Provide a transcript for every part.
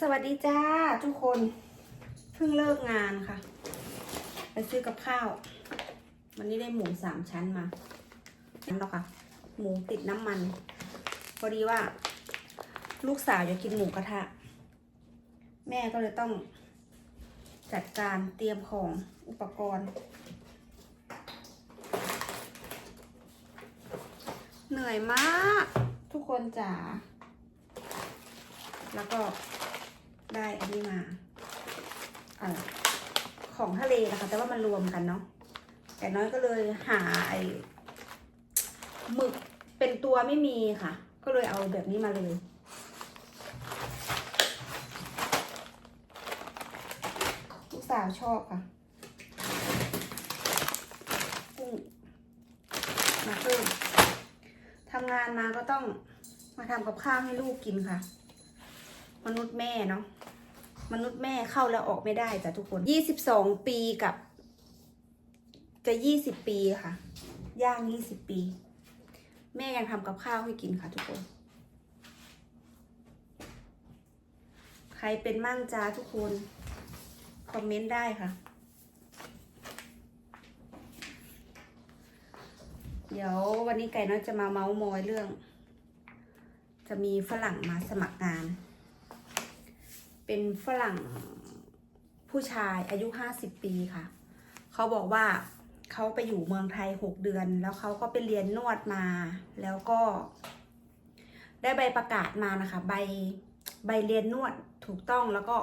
สวัสดีจ้าทุกคน เพิ่งเลิกงานค่ะ ไปซื้อกับข้าว วันนี้ได้หมูสามชั้นมานั่นหรอกค่ะ หมูติดน้ำมัน พอดีว่า ลูกสาวอยากกินหมูกระทะ แม่ก็เลยต้อง จัดการเตรียมของอุปกรณ์ เหนื่อยมาก ทุกคนจ๋าแล้วก็ ได้อันนี้มาอของทะเลนะคะแต่ว่ามันรวมกันเนาะแต่น้อยก็เลยหาไอ้หมึกเป็นตัวไม่มีค่ะ ก็เลยเอาแบบนี้มาเลยลูกสาวชอบค่ะกุ้งมาเพิ่มทำงานมาก็ต้องมาทำกับข้าวให้ลูกกินค่ะ มนุษย์แม่เนาะมนุษย์แม่เข้าแล้วออกไม่ได้จ้ะทุกคนยี่สิบสองปีกับ จะยี่สิบปีค่ะ ย่างยี่สิบปี แม่ยังทำกับข้าวให้กินค่ะทุกคน ใครเป็นมั่งจ้าทุกคน คอมเมนต์ได้ค่ะ เดี๋ยววันนี้ไก่น้อยจะมาเมาส์มอยเรื่อง จะมีฝรั่งมาสมัครงาน เป็นฝรั่งผู้ชายอายุห้าสิบปีค่ะ เขาบอกว่าเขาไปอยู่เมืองไทยหกเดือน แล้วเขาก็ไปเรียนนวดมา แล้วก็ ได้ใบประกาศมานะคะ ใบใบเรียนนวดถูกต้องแล้วก็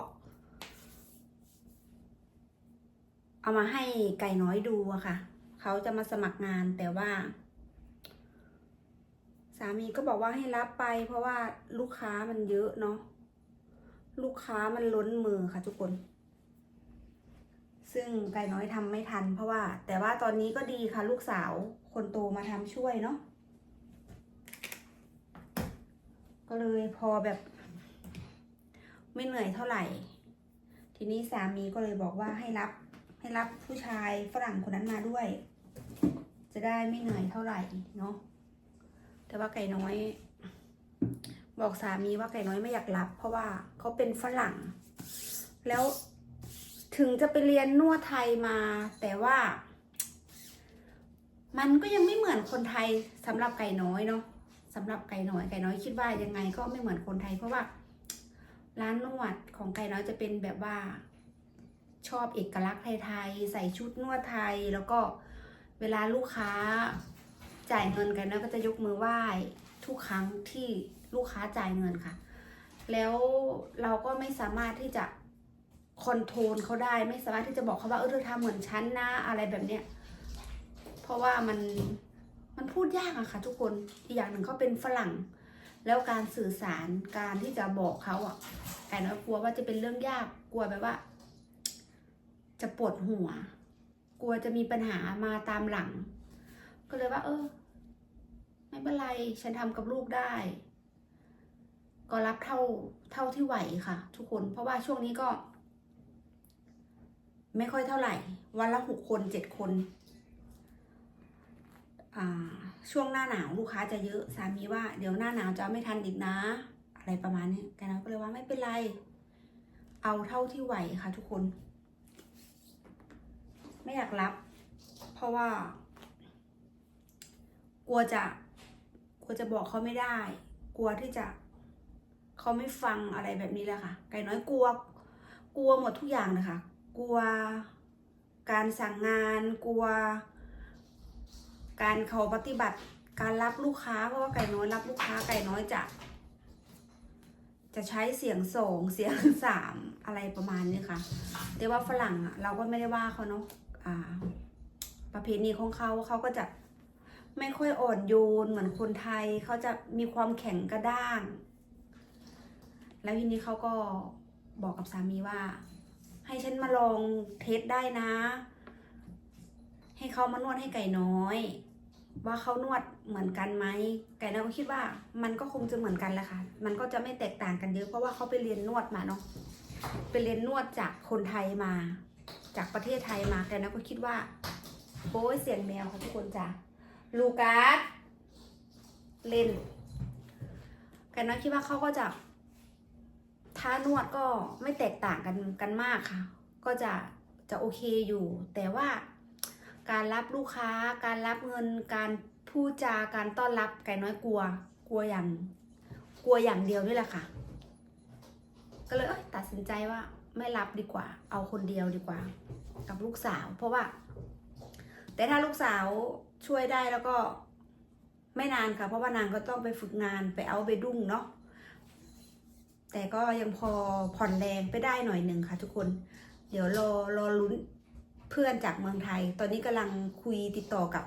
เอามาให้ไก่น้อยดูอะค่ะ เขาจะมาสมัครงานแต่ว่า สามีก็บอกว่าให้รับไป เพราะว่าลูกค้ามันเยอะเนาะ ลูกค้ามันล้นมือค่ะทุกคน ซึ่งไก่น้อยทำไม่ทัน เพราะว่า แต่ว่าตอนนี้ก็ดีค่ะ ลูกสาวคนโตมาทำช่วยเนาะก็เลยพอแบบ ไม่เหนื่อยเท่าไหร่ ทีนี้สามีก็เลยบอกว่าให้รับให้รับผู้ชายฝรั่งคนนั้นมาด้วย จะได้ไม่เหนื่อยเท่าไหร่เนาะแต่ว่าไก่น้อย บอกสามีว่าไก่น้อยไม่อยากรับ เพราะว่าเขาเป็นฝรั่ง แล้วถึงจะไปเรียนนวดไทยมา แต่ว่า มันก็ยังไม่เหมือนคนไทยสำหรับไก่น้อยเนาะสำหรับไก่น้อยไก่น้อยคิดว่ายังไงก็ไม่เหมือนคนไทย เพราะว่า ร้านนวดของไก่น้อยจะเป็นแบบว่า ชอบเอกลักษณ์ไทยๆใส่ชุดนวดไทยแล้วก็เวลาลูกค้าจ่ายเงินกันนะก็จะยกมือไหว้ ทุกครั้งที่ลูกค้าจ่ายเงินค่ะ แล้วเราก็ไม่สามารถที่จะคอนโทรลเขาได้ไม่สามารถที่จะบอกเขาว่าเออเธอทำเหมือนฉันนะอะไรแบบเนี้ยเพราะว่ามันมันพูดยากอะค่ะ ทุกคนอีกอย่างหนึ่งเขาเป็นฝรั่ง แล้วการสื่อสารการที่จะบอกเขาอะแต่น้อยกลัวว่าจะเป็นเรื่องยากกลัวแบบว่า จะปวดหัว กลัวจะมีปัญหามาตามหลัง ก็เลยว่า เออ ไม่เป็นไร ฉันทำกับลูกได้ ก็รับเท่าเท่าที่ไหวค่ะ ทุกคน เพราะว่าช่วงนี้ก็ ไม่ค่อยเท่าไหร่ วันละหกคนเจ็ดคน ช่วงหน้าหนาวลูกค้าจะเยอะ สามีว่าเดี๋ยวหน้าหนาวจะไม่ทันอีกนะ อะไรประมาณนี้แกนะก็เลยว่าไม่เป็นไร เอาเท่าที่ไหวค่ะ ทุกคน ไม่อยากรับ เพราะว่ากลัวจะ กลัวจะบอกเขาไม่ได้ กลัวที่จะเขาไม่ฟังอะไรแบบนี้แหละค่ะ ไก่น้อยกลัว กลัวหมดทุกอย่างเลยค่ะกลัวการสั่งงาน กลัว การเขาปฏิบัติ การรับลูกค้า เพราะว่าไก่น้อยรับลูกค้า ไก่น้อยจะ จะใช้เสียงสองเสียงสามอะไรประมาณนี้ค่ะ แต่ว่าฝรั่งอะเราก็ไม่ได้ว่าเขาเนาะ อ่า ประเพณีของเขาเขาก็จะ ไม่ค่อยอ่อนโยนเหมือนคนไทยเขาจะมีความแข็งกระด้าง แล้วทีนี้เขาก็บอกกับสามีว่า ให้ฉันมาลองเทสได้นะ ให้เขามานวดให้ไก่น้อย ว่าเขานวดเหมือนกันไหมไก่น้อยก็คิดว่า มันก็คงจะเหมือนกันแหละค่ะ มันก็จะไม่แตกต่างกันเยอะเพราะว่าเขาไปเรียนนวดมาเนาะไปเรียนนวดจากคนไทยมา จากประเทศไทยมาไก่น้อยก็คิดว่าโอ้ยเสียงแมวค่ะทุกคนจ้ะ ลูกัสเล่นกันน้อยคิดว่าเขาก็จะทค้านวดก็ไม่แตกต่างกันกันมากค่ะ ก็จะจะโอเคอยู่ แต่ว่าการรับลูกค้า การรับเงิน การพูดจาการต้อนรับไก่น้อยกลัว กลัวอย่าง กลัวอย่างเดียวนี่แหละค่ะ ก็เลยเอ้ยตัดสินใจว่าไม่รับดีกว่า เอาคนเดียวดีกว่า กับลูกสาว เพราะว่า แต่ถ้าลูกสาว ช่วยได้แล้วก็ไม่นานค่ะ เพราะว่านางก็ต้องไปฝึกงานไปเอาไปดุ้งเนาะแต่ก็ยังพอผ่อนแรงไปได้หน่อยหนึ่งค่ะ ทุกคน เดี๋ยวรอรอลุ้นเพื่อนจากเมืองไทย ตอนนี้กำลังคุยติดต่อกับ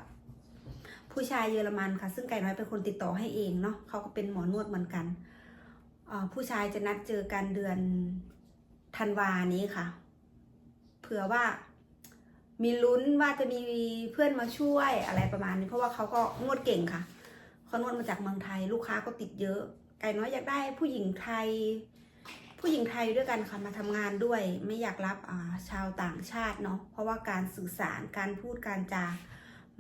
ผู้ชายเยอรมันค่ะ ซึ่งไก่น้อยเป็นคนติดต่อให้เองเนาะเขาก็เป็นหมอนวดเหมือนกันผู้ชายจะนัดเจอกันเดือนธันวานี้ค่ะ เผื่อว่า มีลุ้นว่าจะมีเพื่อนมาช่วยอะไรประมาณนี้เพราะว่าเขาก็นวดเก่งค่ะเขานวดมาจากเมืองไทย ลูกค้าก็ติดเยอะ ไก่น้อยอยากได้ผู้หญิงไทย ผู้หญิงไทยด้วยกันค่ะมาทำงานด้วย ไม่อยากรับาชาวต่างชาติเนาะเพราะว่าการสื่อสารการพูดการจา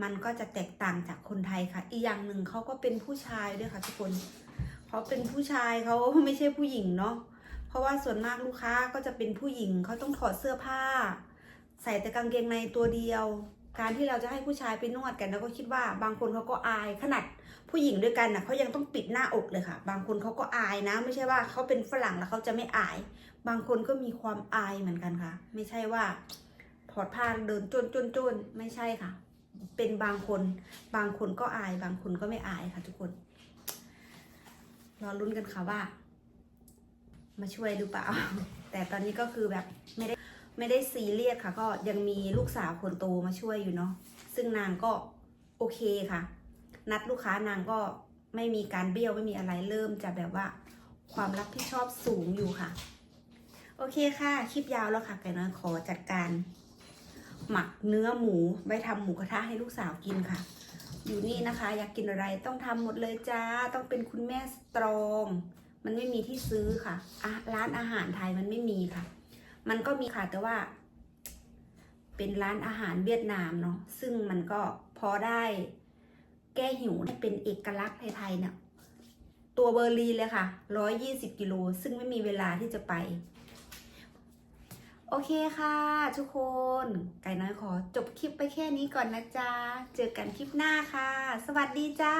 มันก็จะแตกต่างจากคนไทยค่ะ อีกอย่างหนึ่งเขาก็เป็นผู้ชายด้วยค่ะทุกคนเขาเป็นผู้ชายเขาไม่ใช่ผู้หญิงเนาะเพราะว่าส่วนมากลูกค้าก็จะเป็นผู้หญิงเขาต้องถอดเสื้อผ้า ใส่แต่กางเกงในตัวเดียว การที่เราจะให้ผู้ชายไปนวดกันเราก็คิดว่าบางคนเขาก็อายขนาดผู้หญิงด้วยกันนะเขายังต้องปิดหน้าอกเลยค่ะ บางคนเขาก็อายนะ ไม่ใช่ว่าเขาเป็นฝรั่งแล้วเขาจะไม่อาย บางคนก็มีความอายเหมือนกันค่ะ ไม่ใช่ว่าถอดผ้าเดินจนจนจนไม่ใช่ค่ะ เป็นบางคน บางคนก็อาย บางคนก็ไม่อายค่ะ ทุกคนรอลุ้นกันค่ะว่า มาช่วยหรือเปล่า แต่ตอนนี้ก็คือแบบไม่ได้ ไม่ได้ซีเรียสค่ะ ก็ยังมีลูกสาวคนโตมาช่วยอยู่เนาะซึ่งนางก็โอเคค่ะ นัดลูกค้านางก็ไม่มีการเบี้ยวไม่มีอะไรเริ่มจะแบบว่าความรับผิดชอบสูงอยู่ค่ะ โอเคค่ะ คลิปยาวแล้วค่ะไก่น้อยขอจัดการ หมักเนื้อหมูไว้ทำหมูกระทะให้ลูกสาวกินค่ะ อยู่นี่นะคะ อยากกินอะไรต้องทำหมดเลยจ้า ต้องเป็นคุณแม่สตรอง มันไม่มีที่ซื้อค่ะอะร้านอาหารไทยมันไม่มีค่ะ มันก็มีค่ะแต่ว่า เป็นร้านอาหารเวียดนามเนาะซึ่งมันก็พอได้แก้หิวให้เป็นเอกลักษณ์ไทยๆเนี่ยตัวเบอร์ลีเลยค่ะ 120 กิโล ซึ่งไม่มีเวลาที่จะไป โอเคค่ะทุกคน ไก่น้อยขอจบคลิปไปแค่นี้ก่อนนะจ๊ะ เจอกันคลิปหน้าค่ะ สวัสดีจ้า